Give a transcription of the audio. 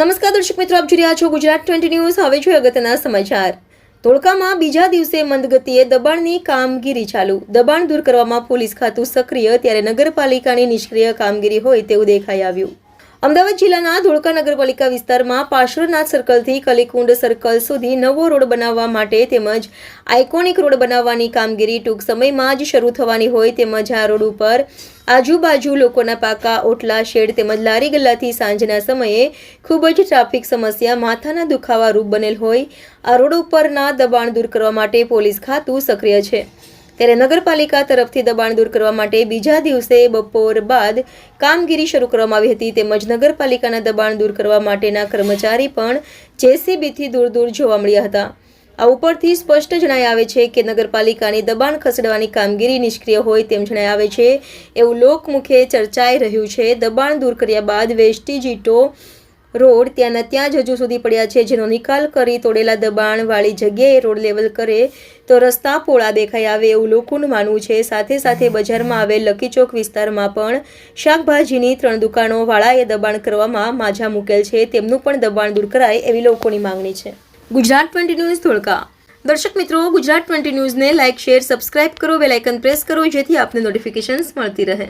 નમસ્કાર દર્શક મિત્રો, આપ જોઈ રહ્યા છો ગુજરાત ટ્વેન્ટી ન્યૂઝ. હવે જોઈએ અગત્યના સમાચાર. ધોળકામાં બીજા દિવસે મંદગતિએ દબાણની કામગીરી ચાલુ. દબાણ દૂર કરવામાં પોલીસ ખાતું સક્રિય, ત્યારે નગરપાલિકાની નિષ્ક્રિય કામગીરી હોય તેવું દેખાઈ આવ્યું. અમદાવાદ જિલ્લાના ધોળકા નગરપાલિકા વિસ્તારમાં પાર્શ્વનાથ સર્કલથી કલીકુંડ સર્કલ સુધી નવો રોડ બનાવવા માટે તેમજ આઇકોનિક રોડ બનાવવાની કામગીરી ટૂંક સમયમાં જ શરૂ થવાની હોય તેમજ આ રોડ ઉપર આજુબાજુ લોકોના પાકા, ઓટલા, શેડ તેમજ લારી ગલ્લાથી સાંજના સમયે ખૂબ જ ટ્રાફિક સમસ્યા માથાના દુખાવા રૂપ બનેલ હોય. આ રોડ ઉપરના દબાણ દૂર કરવા માટે પોલીસ ખાતું સક્રિય છે. ત્યારે નગરપાલિકા તરફથી દબાણ દૂર કરવા માટે બીજા દિવસે બપોર બાદ કામગીરી શરૂ કરવામાં આવી હતી તેમજ નગરપાલિકાના દબાણ દૂર કરવા માટેના કર્મચારી પણ જેસીબીથી દૂર દૂર જોવા મળ્યા હતા. આ ઉપરથી સ્પષ્ટ જણાઈ આવે છે કે નગરપાલિકાની દબાણ ખસેડવાની કામગીરી નિષ્ક્રિય હોય તેમ જણાઈ આવે છે. એવું લોકમુખે ચર્ચાઈ રહ્યું છે. દબાણ દૂર કર્યા બાદ વેસ્ટી ઈંટો રોડ ત્યાંના ત્યાં જ હજુ સુધી પડ્યા છે, જેનો નિકાલ કરી તોડેલા દબાણ વાળી જગ્યાએ રોડ લેવલ કરે તો રસ્તા પોળા દેખાઈ આવે એવું લોકોનું માનવું છે. સાથે સાથે બજારમાં આવેલ લકી ચોક વિસ્તારમાં પણ શાકભાજીની ત્રણ દુકાનો વાળાએ દબાણ કરવામાં માજા મૂકેલ છે. તેમનું પણ દબાણ દૂર કરાય એવી લોકોની માંગણી છે. Gujarat twenty news Dholka. દર્શક મિત્રો, ગુજરાત ટ્વેન્ટી ન્યૂઝને લાઇક, શેર, સબસ્ક્રાઇબ કરો બેલાઇકન પ્રેસ કરો, જેથી આપને નોટિફિકેશન્સ મળતી રહે.